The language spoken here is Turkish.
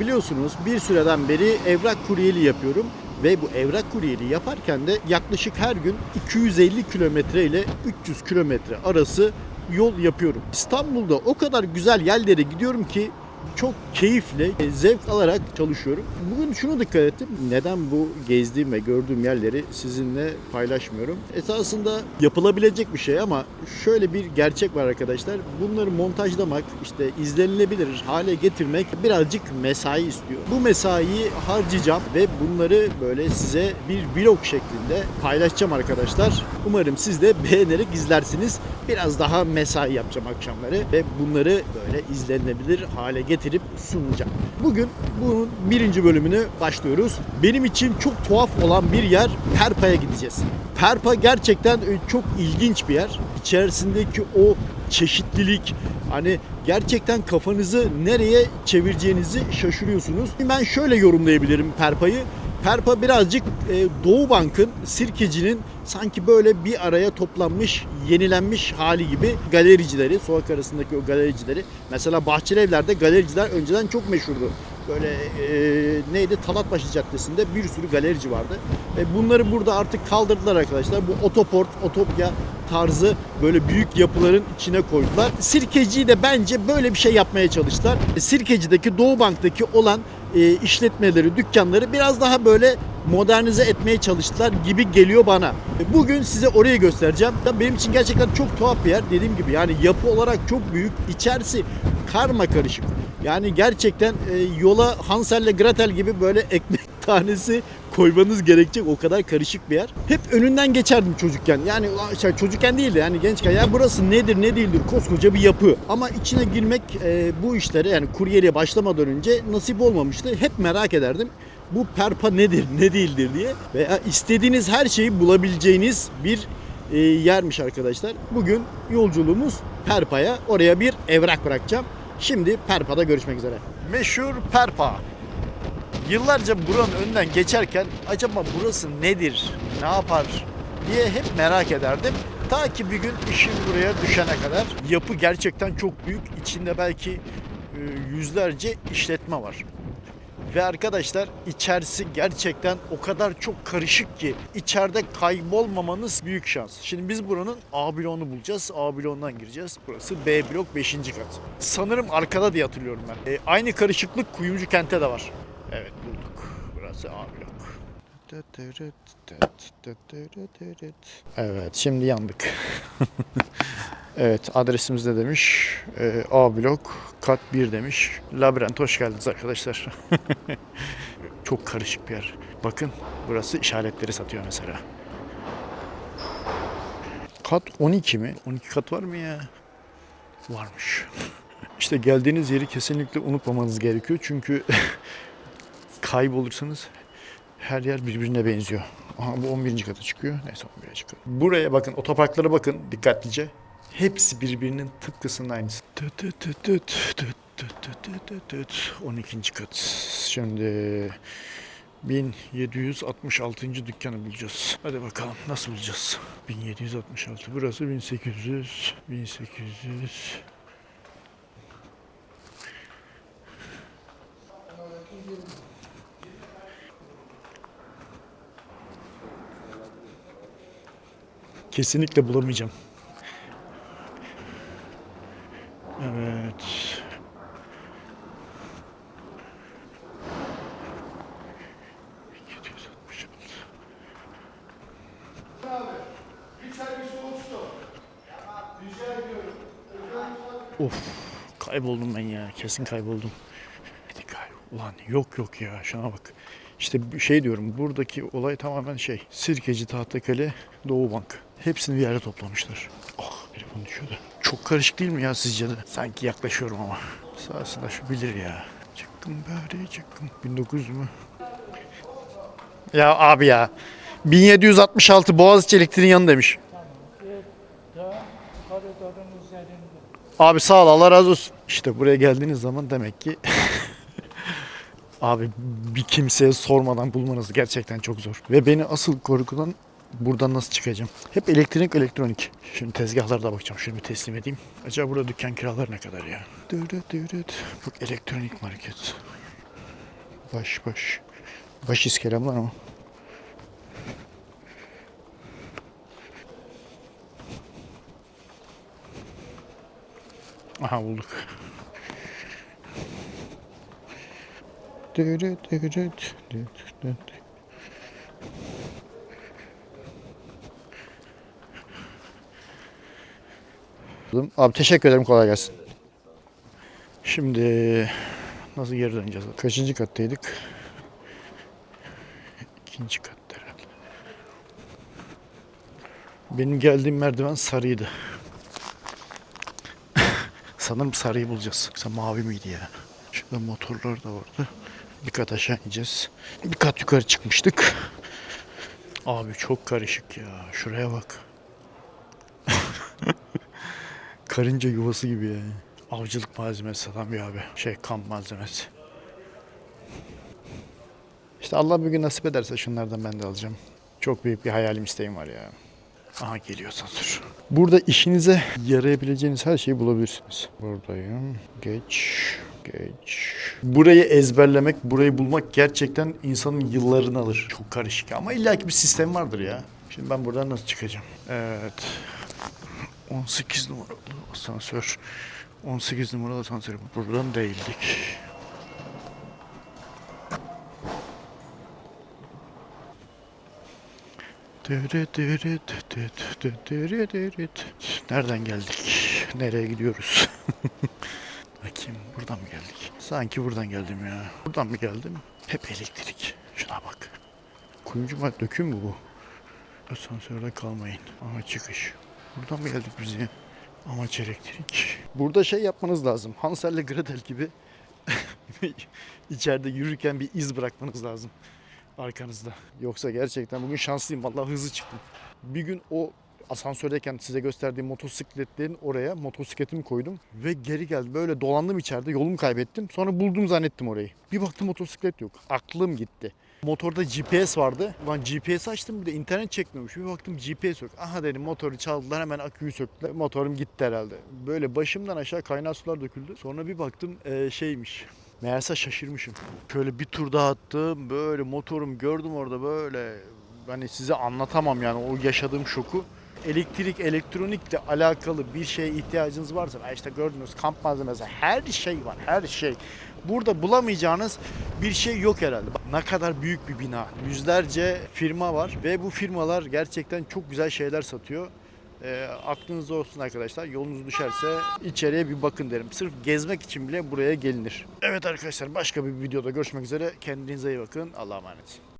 Biliyorsunuz bir süreden beri evrak kuryeli yapıyorum ve bu evrak kuryeli yaparken de yaklaşık her gün 250 kilometre ile 300 kilometre arası yol yapıyorum. İstanbul'da o kadar güzel yerlere gidiyorum ki çok keyifle, e, zevk alarak çalışıyorum. Bugün şunu dikkat ettim. Neden bu gezdiğim ve gördüğüm yerleri sizinle paylaşmıyorum? Esasında yapılabilecek bir şey ama şöyle bir gerçek var arkadaşlar. Bunları montajlamak, işte izlenilebilir hale getirmek birazcık mesai istiyor. Bu mesaiyi harcayacağım ve bunları böyle size bir vlog şeklinde paylaşacağım arkadaşlar. Umarım siz de beğenerek izlersiniz. Biraz daha mesai yapacağım akşamları ve bunları böyle izlenilebilir hale getirip sunacağım. Bugün bunun birinci bölümünü başlıyoruz. Benim için çok tuhaf olan bir yer Perpa'ya gideceğiz. Perpa gerçekten e, çok ilginç bir yer. İçerisindeki o çeşitlilik hani gerçekten kafanızı nereye çevireceğinizi şaşırıyorsunuz. Ben şöyle yorumlayabilirim Perpa'yı. Perpa birazcık e, Doğu Bank'ın, Sirkeci'nin sanki böyle bir araya toplanmış, yenilenmiş hali gibi galericileri, sokak arasındaki o galericileri. Mesela Bahçeli Evler'de galericiler önceden çok meşhurdu. Böyle e, neydi Talatbaşı Caddesi'nde bir sürü galerici vardı. E, bunları burada artık kaldırdılar arkadaşlar. Bu otoport, otopya tarzı böyle büyük yapıların içine koydular. Sirkeci'yi de bence böyle bir şey yapmaya çalıştılar. Sirkeci'deki Doğu Bank'taki olan e, işletmeleri, dükkanları biraz daha böyle modernize etmeye çalıştılar gibi geliyor bana. Bugün size orayı göstereceğim. Benim için gerçekten çok tuhaf bir yer. Dediğim gibi yani yapı olarak çok büyük. İçerisi karma karışık. Yani gerçekten e, yola Hansel ile Gretel gibi böyle ekmek tanesi koymanız gerekecek o kadar karışık bir yer. Hep önünden geçerdim çocukken. Yani şey, çocukken değil de yani gençken. Ya burası nedir ne değildir koskoca bir yapı. Ama içine girmek e, bu işlere yani kuryeliğe başlamadan önce nasip olmamıştı. Hep merak ederdim. Bu perpa nedir ne değildir diye. Veya istediğiniz her şeyi bulabileceğiniz bir e, yermiş arkadaşlar. Bugün yolculuğumuz Perpa'ya. Oraya bir evrak bırakacağım. Şimdi Perpa'da görüşmek üzere. Meşhur Perpa. Yıllarca buranın önünden geçerken acaba burası nedir, ne yapar diye hep merak ederdim. Ta ki bir gün işim buraya düşene kadar. Yapı gerçekten çok büyük. İçinde belki e, yüzlerce işletme var. Ve arkadaşlar içerisi gerçekten o kadar çok karışık ki içeride kaybolmamanız büyük şans. Şimdi biz buranın A bloğunu bulacağız. A bloğundan gireceğiz. Burası B blok 5. kat. Sanırım arkada diye hatırlıyorum ben. E, aynı karışıklık Kuyumcu kente de var. Evet bulduk. Burası A blok. Evet şimdi yandık. evet adresimiz de demiş. Ee, A blok kat 1 demiş. Labirent hoş geldiniz arkadaşlar. Çok karışık bir yer. Bakın burası işaretleri satıyor mesela. Kat 12 mi? 12 kat var mı ya? Varmış. İşte geldiğiniz yeri kesinlikle unutmamanız gerekiyor. Çünkü sahip olursanız her yer birbirine benziyor. Aha bu 11. kata çıkıyor. Neyse 11'e çıkıyor. Buraya bakın, otoparklara bakın dikkatlice. Hepsi birbirinin tıpkısının aynısı. 12. kat. Şimdi 1766. dükkanı bulacağız. Hadi bakalım nasıl bulacağız? 1766 burası 1800 1800 Kesinlikle bulamayacağım. Evet. Of kayboldum ben ya kesin kayboldum. Ulan yok yok ya şuna bak. İşte şey diyorum buradaki olay tamamen şey. Sirkeci, Tahtakale, Doğu Bank. Hepsini bir yerde toplamışlar. Oh telefon düşüyordu. Çok karışık değil mi ya sizce de? Sanki yaklaşıyorum ama. Sağsında şu bilir ya. Çıktım bari çıktım. 1900 mü? Ya abi ya. 1766 Boğaziçi Elektriğin yanı demiş. koridorun üzerinde. Abi sağ ol Allah razı olsun. İşte buraya geldiğiniz zaman demek ki abi bir kimseye sormadan bulmanız gerçekten çok zor. Ve beni asıl korkudan buradan nasıl çıkacağım? Hep elektronik elektronik. Şimdi tezgahlara da bakacağım. Şunu bir teslim edeyim. Acaba burada dükkan kiraları ne kadar ya? Dürüt dürüt. Bak elektronik market. Baş baş. Baş iskelem var ama. Aha bulduk. Dürüt, dürüt, dürüt, dürüt. Abi teşekkür ederim kolay gelsin. Şimdi nasıl geri döneceğiz? Kaçıncı kattaydık? İkinci katta herhalde. Benim geldiğim merdiven sarıydı. Sanırım sarıyı bulacağız. Yoksa mavi miydi ya? Şurada motorlar da vardı. Bir kat aşağı ineceğiz. Bir kat yukarı çıkmıştık. Abi çok karışık ya. Şuraya bak. Karınca yuvası gibi yani. Avcılık malzemesi satan bir abi. Şey kamp malzemesi. İşte Allah bir gün nasip ederse şunlardan ben de alacağım. Çok büyük bir hayalim isteğim var ya. Aha geliyor sansür. Burada işinize yarayabileceğiniz her şeyi bulabilirsiniz. Buradayım. Geç. Geç. Burayı ezberlemek, burayı bulmak gerçekten insanın yıllarını alır. Çok karışık ama illaki bir sistem vardır ya. Şimdi ben buradan nasıl çıkacağım? Evet. 18 numaralı asansör. 18 numaralı asansör. Buradan değildik. Nereden geldik? Nereye gidiyoruz? Bakayım buradan mı geldik? Sanki buradan geldim ya. Buradan mı geldim? Hep elektrik. Şuna bak. Kuyumcu var döküm mü bu? Asansörde kalmayın. Aha çıkış. Buradan mı geldik biz ya? Amaç elektrik. Burada şey yapmanız lazım. Hansel ile Gretel gibi içeride yürürken bir iz bırakmanız lazım arkanızda. Yoksa gerçekten bugün şanslıyım. Vallahi hızlı çıktım. Bir gün o asansördeyken size gösterdiğim motosikletlerin oraya motosikletimi koydum ve geri geldim. Böyle dolandım içeride yolumu kaybettim. Sonra buldum zannettim orayı. Bir baktım motosiklet yok. Aklım gitti. Motorda GPS vardı. Ulan GPS açtım bir de internet çekmiyormuş. Bir baktım GPS yok. Aha dedim motoru çaldılar hemen aküyü söktüler. Motorum gitti herhalde. Böyle başımdan aşağı kaynar sular döküldü. Sonra bir baktım eee, şeymiş. Meğerse şaşırmışım. Şöyle bir tur daha attım. Böyle motorum gördüm orada böyle. Hani size anlatamam yani o yaşadığım şoku. Elektrik, elektronikle alakalı bir şeye ihtiyacınız varsa "Ha işte gördünüz kamp malzemesi her şey var her şey. Burada bulamayacağınız bir şey yok herhalde. Bak, Ne kadar büyük bir bina. Yüzlerce firma var ve bu firmalar gerçekten çok güzel şeyler satıyor. E, aklınızda olsun arkadaşlar. Yolunuz düşerse içeriye bir bakın derim. Sırf gezmek için bile buraya gelinir. Evet arkadaşlar başka bir videoda görüşmek üzere. Kendinize iyi bakın. Allah'a emanet.